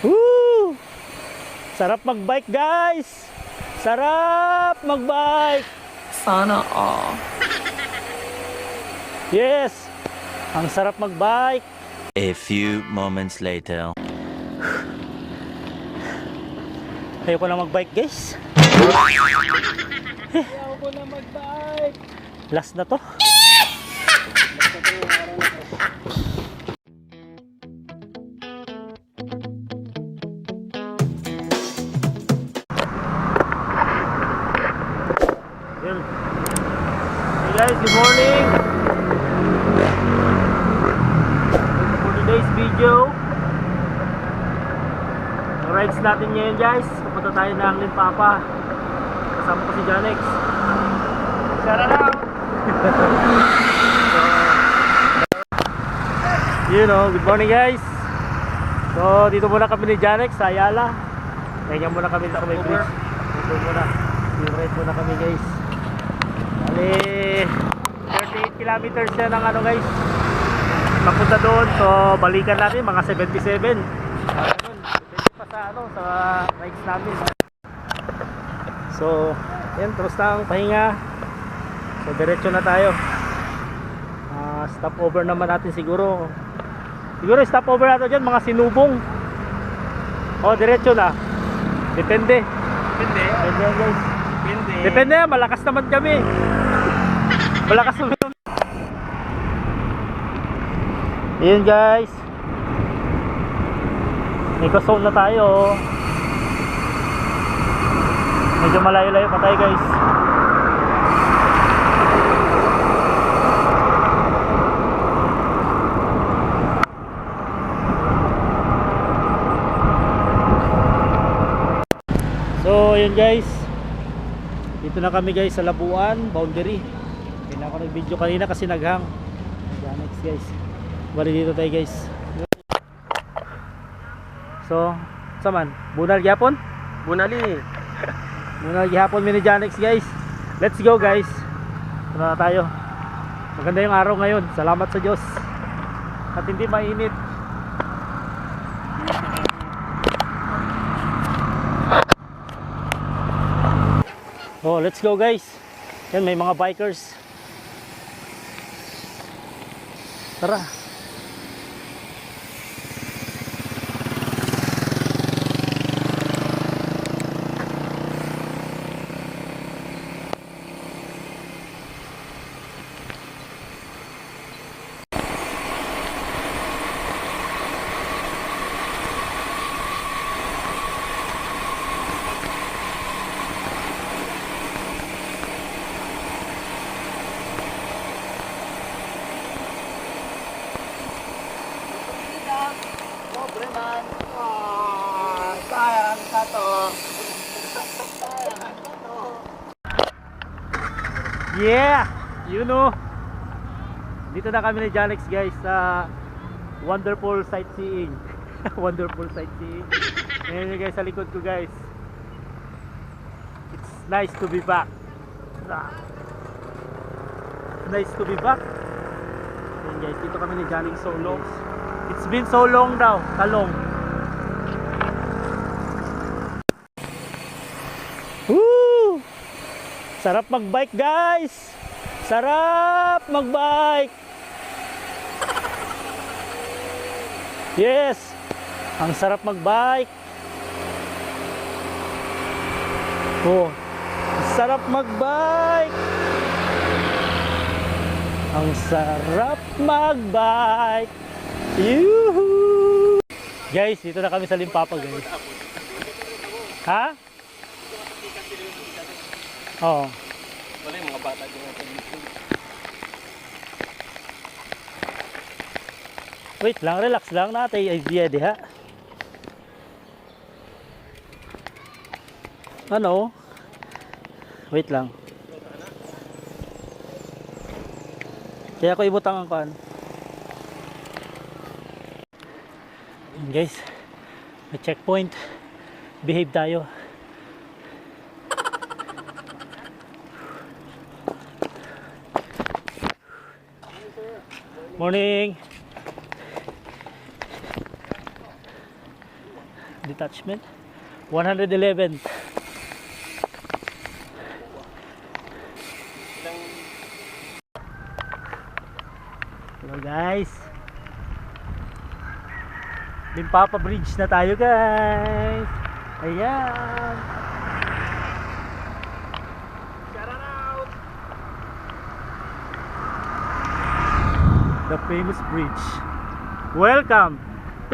Woo! Sarap magbike guys! Sarap magbike! Sana all. Yes! Ang sarap magbike! A few moments later. Ayoko na magbike guys. Ayoko na mag-bike. Last na to. Guys, pupunta tayo ng Limpapa. Kasama ko si Janex. Shout out! You know, good morning guys. So, dito muna kami ni Janex sa Ayala. Kaya muna kami sa may bridge. Dito muna. Ride muna kami guys. Bali, 38 kilometers siya ng ano guys. Papunta doon. So, balikan natin mga 77. Ah, ganun. Depende pa sa ano, sa rides namin. So, yan, tapos na ang pahinga. So, diretso na tayo. Ah, stop over naman natin siguro. Siguro stop over natin dyan, mga sinubong. O, diretso na. Depende. Depende. Depende guys. Depende. Depende malakas naman kami. Malakas naman. Yun guys. Eco-zone na tayo. Medyo malayo-layo pa tayo guys. So, yun guys. Dito na kami guys sa Labuan, boundary. Kaya ako nag-video kanina kasi naghang. Yan, next guys. Bali dito tayo guys. So, saman, bunal gyapon? Bunali. Bunal gyapon mini Janex guys. Let's go guys. Tara na tayo. Maganda yung araw ngayon. Salamat sa Diyos. At hindi mainit. Oh, let's go guys. Yan may mga bikers. Tara. Pobre man. Ah, sayang ka to. Sayang ka to. Yeah! You know. Dito na kami ni Janex guys sa wonderful sightseeing. wonderful sightseeing. Ayan guys sa likod ko guys. It's nice to be back. Nice to be back. Ayan guys, dito kami ni Janex so. It's been so long daw, kalong. Woo! Sarap magbike guys! Sarap magbike! Yes! Ang sarap magbike! Oh, sarap magbike! Ang sarap magbike! Yuhu! Guys, dito na kami sa Limpapa guys. Ha? Oo. Wala yung mga bata dyan natin. Wait lang, relax lang natin idea diha. Ano? Wait lang. Kaya ako ibutang ang kan. Guys, may checkpoint. Behave tayo. Morning. detachment. 111. Hello guys. Limpapa Bridge na tayo guys. Ayan. Shout out. The famous bridge. Welcome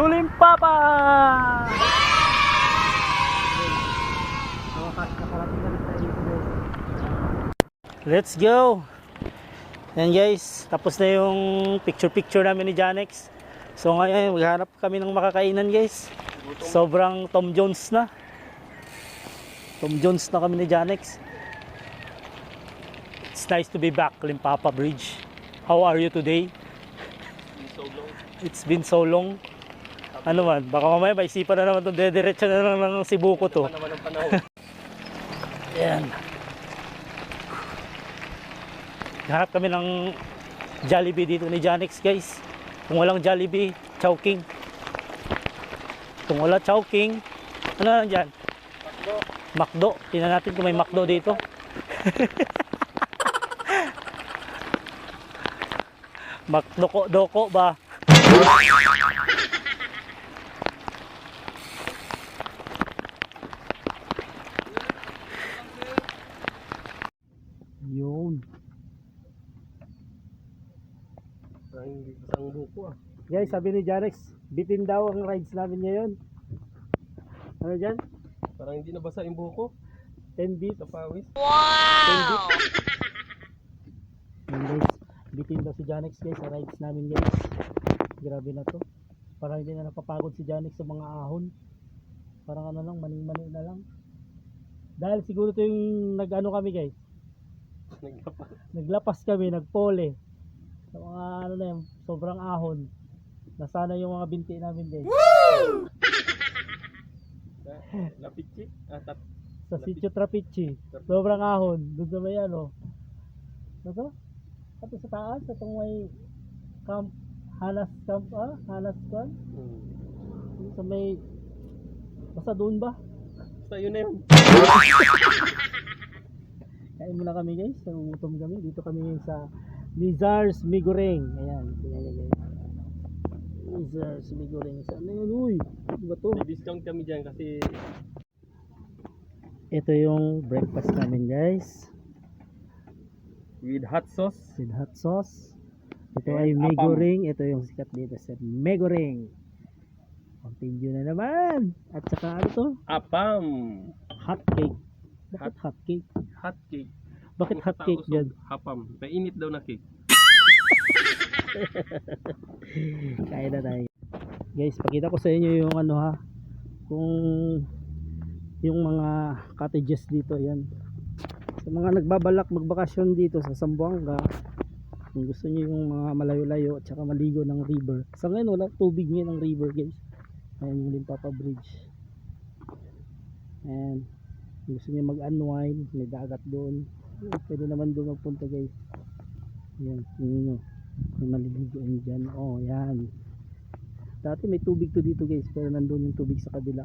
to Limpapa! Let's go! Yan guys, tapos na yung picture-picture namin ni Janex. So ngayon, maghanap kami ng makakainan guys. Sobrang Tom Jones na. Tom Jones na kami ni Janex. It's nice to be back, Limpapa Bridge. How are you today? It's been so long. Ano man, baka mamaya maisipan na naman itong dediretso na lang ng Cebu ko to. Ayan. Hanap kami ng Jollibee dito ni Janix guys. Kung walang Jollibee, Chowking. Kung wala Chowking, ano lang dyan? Macdo. Macdo. Tingnan natin kung may Macdo dito. Macdo ko, doko ba? Yun. Isang buko ah. Guys, sabi ni Jarex, bitin daw ang rides namin ngayon. Ano dyan? Parang hindi nabasa yung buko 10 beats. sa pawis. Yun guys, bitin daw si Janex guys sa rides namin guys. Grabe na to. Parang hindi na napapagod si Janex sa mga ahon. Parang ano lang, maning-mani na lang. Dahil siguro to yung nag-ano kami guys. Nagkapa. Naglapas kami, nagpole. Sa mga ano na yun, sobrang ahon. Nasana yung mga binti namin guys. Lapitchi. Ah, tap. Sa Sitio Trapichi. Sobrang ahon. Doon sa may ano. Ano to? Ato sa taas, sa itong may camp, Hanas Camp, ah? Hanas Camp? Hmm. Sa may, basta doon ba? Basta yun na yun. Kain muna kami guys, nagugutom kami. Dito kami ngayon sa Lizards Migoreng. Ayan. Lizards Migoreng. Saan na yun? Uy, ano ba to? May discount kami dyan kasi Ito yung breakfast namin guys. with hot sauce. With hot sauce. Ito ay apam. Megoreng. Ito yung sikat dito sa Megoreng. Continue na naman. At saka ano to? Apam. Hot cake. Bakit hot cake? Hot cake. Bakit hot cake dyan? Hapam. Mainit daw na cake. Kaya na tayo. Guys, pakita ko sa inyo yung ano ha. Kung yung mga cottages dito, yan. Sa mga nagbabalak magbakasyon dito sa Zamboanga, kung gusto niyo yung mga malayo-layo at saka maligo ng river. Sa ngayon, wala tubig ngayon ng river, guys. Ayan yung Limpapa Bridge. And gusto niyo mag-unwind, may dagat doon. Pwede naman doon magpunta, guys. Ayan, tingnan nyo. May maliligoan dyan. Oh, yan. Dati may tubig to dito guys, pero nandun yung tubig sa kabila.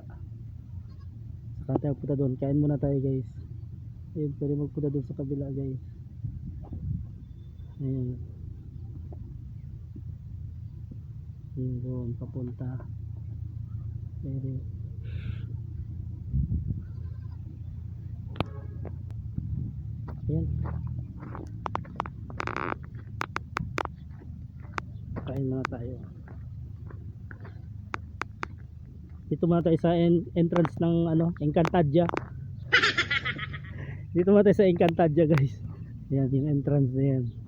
Saka tayo punta doon. Kain muna tayo guys. Ayun, pwede magpunta doon sa kabila guys. Ayun. Ayun doon, papunta. Pwede. Ayan. Kain muna tayo. Dito muna tayo sa en- entrance ng ano, Encantadia. Dito muna tayo sa Encantadia, guys. Yan, yung entrance na yan.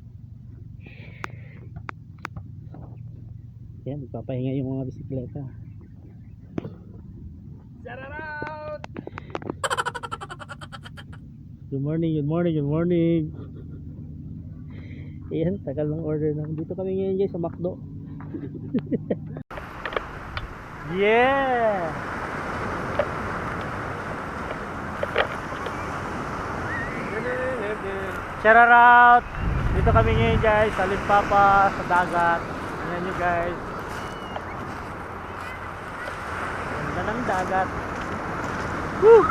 Yan, nagpapahinga yung mga bisikleta. Good morning, good morning, good morning. Ayan, tagal ng order na. Dito kami ngayon guys sa McDo. yeah! Shout out! Dito kami ngayon guys sa Limpapa, sa dagat. Ayan nyo guys. Ng dagat. Woo!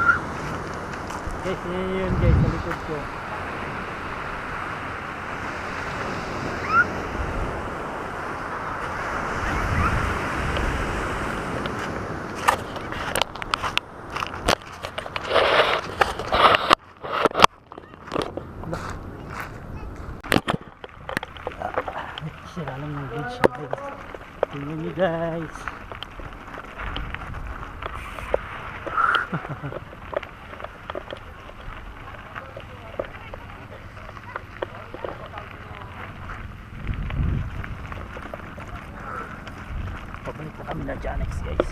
Guys, yun yun guys, sa likod ko. Sira lang ng bridge guys. Tingnan nyo guys. Pabalik na kami na Janex guys.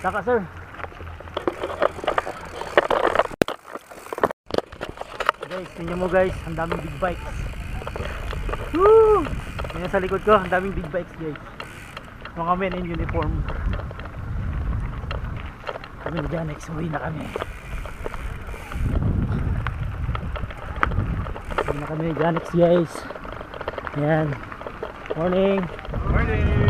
Saka sir. Guys, tingnan mo guys, ang daming big bikes. Woo! Yan sa likod ko, ang daming big bikes guys. Mga men in uniform. Kami na dyan, next na kami. Uwi na kami Janex guys. Yan. Morning. Morning!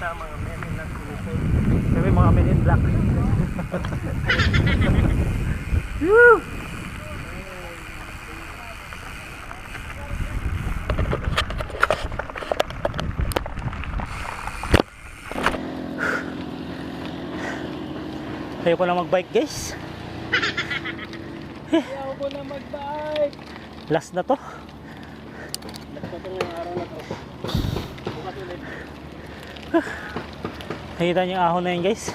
Tama nga, may may nagkulitin. Kami mga men in black. Woo! Ayoko na magbike guys. Ayaw ko na mag-bike! Last na to. Last na tong araw na to. Nakita niyo yung ahon na yun guys.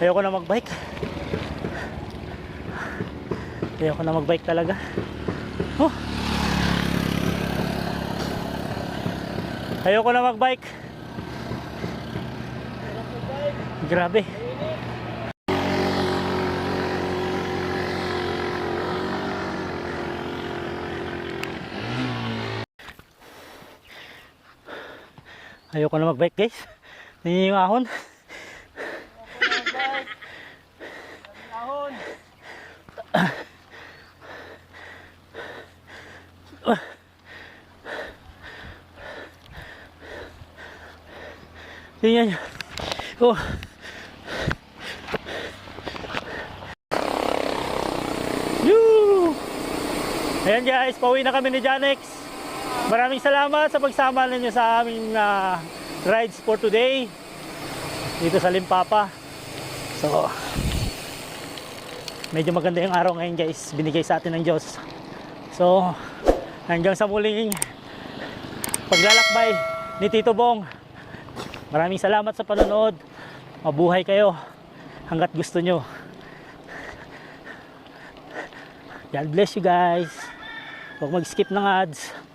Ayoko na magbike. Ayoko na magbike talaga. Oh. Ayoko na magbike. Grabe. Ayoko na magbike guys. Nandiyan yung ahon. Ahon! Tingnan nyo. Oh. Ayan guys, pauwi na kami ni Janex. Maraming salamat sa pagsama ninyo sa aming ah, rides for today. Dito sa Limpapa. So, medyo maganda yung araw ngayon guys. Binigay sa atin ng Diyos. So, hanggang sa muling paglalakbay ni Tito Bong. Maraming salamat sa panonood. Mabuhay kayo hanggat gusto nyo. God bless you guys. Huwag mag-skip ng ads.